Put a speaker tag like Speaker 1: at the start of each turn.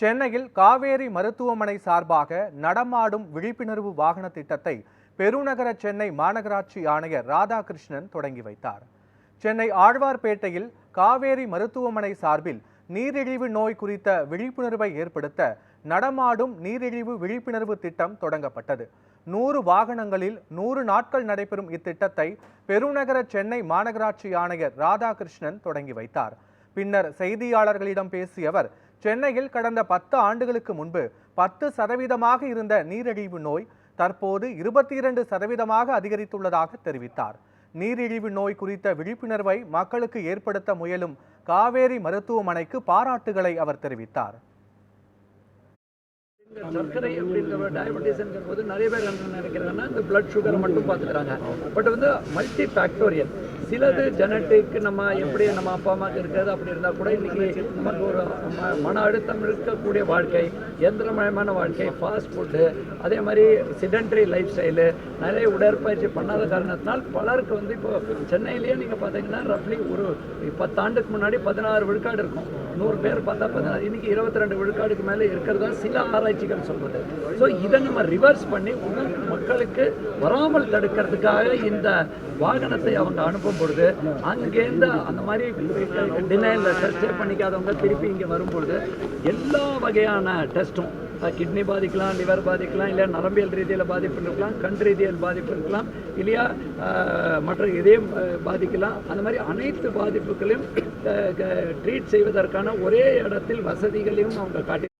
Speaker 1: சென்னையில் காவேரி மருத்துவமனை சார்பாக நடமாடும் விழிப்புணர்வு வாகன திட்டத்தை பெருநகர சென்னை மாநகராட்சி ஆணையர் ராதாகிருஷ்ணன் தொடங்கி வைத்தார் சென்னை ஆழ்வார்பேட்டையில் காவேரி மருத்துவமனை சார்பில் நீரிழிவு நோய் குறித்த விழிப்புணர்வை ஏற்படுத்த நடமாடும் நீரிழிவு விழிப்புணர்வு திட்டம் தொடங்கப்பட்டது நூறு வாகனங்களில் நூறு நாட்கள் நடைபெறும் இத்திட்டத்தை பெருநகர சென்னை மாநகராட்சி ஆணையர் ராதாகிருஷ்ணன் தொடங்கி வைத்தார் பின்னர் செய்தியாளர்களிடம் பேசிய அவர் சென்னையில் கடந்த பத்து ஆண்டுகளுக்கு முன்பு பத்து சதவீதமாக இருந்த நீரிழிவு நோய் தற்போது இருபத்தி இரண்டு சதவீதமாக அதிகரித்துள்ளதாக தெரிவித்தார் நீரிழிவு நோய் குறித்த விழிப்புணர்வை மக்களுக்கு ஏற்படுத்த முயலும் காவேரி மருத்துவமனைக்கு பாராட்டுகளை அவர் தெரிவித்தார்
Speaker 2: சர்க்கரை அப்படின்ற போது நிறைய பேர் என்ன நினைக்கிறாங்கன்னா இந்த பிளட் மட்டும் பார்த்துக்கிறாங்க பட் வந்து மல்டி ஃபேக்டோரியல் சிலது ஜெனட்டிக் நம்ம எப்படி நம்ம அப்பா அம்மாவுக்கு இருக்கிறது அப்படி இருந்தால் கூட இன்னைக்கு நமக்கு ஒரு மன அழுத்தம் இருக்கக்கூடிய வாழ்க்கை எந்திரமயமான வாழ்க்கை ஃபாஸ்ட் ஃபுட்டு அதே மாதிரி சிடென்ட்ரி லைஃப் ஸ்டைலு நிறைய உடற்பயிற்சி பண்ணாத காரணத்தினால் பலருக்கு வந்து இப்போ சென்னையிலேயே நீங்கள் பார்த்தீங்கன்னா ரஃப்லி ஒரு பத்தாண்டுக்கு முன்னாடி பதினாறு விழுக்காடு இருக்கும் நூறு பேர் பார்த்தா பதினாறு இன்றைக்கி இருபத்தி ரெண்டு விழுக்காடுக்கு மேலே இருக்கிறதா சில ஆராய்ச்சிகள் சொல்வது ஸோ இதை நம்ம ரிவர்ஸ் பண்ணி மக்களுக்கு வராமல் தடுக்கிறதுக்காக இந்த வாகனத்தை அவங்க அனுப்ப பொழுது அங்கேருந்து அந்த மாதிரி டினைனில் டெஸ்டே பண்ணிக்காதவங்க திருப்பி இங்கே வரும்பொழுது எல்லா வகையான டெஸ்ட்டும் கிட்னி பாதிக்கலாம் லிவர் பாதிக்கலாம் இல்லை நரம்பியல் ரீதியில் பாதிப்பு இருக்கலாம் கண் ரீதியில் பாதிப்பு இருக்கலாம் இல்லையா மற்ற இதயம் பாதிக்கலாம் அந்த மாதிரி அனைத்து பாதிப்புகளையும் ட்ரீட் செய்வதற்கான ஒரே இடத்தில் வசதிகளையும் அவங்க காட்டி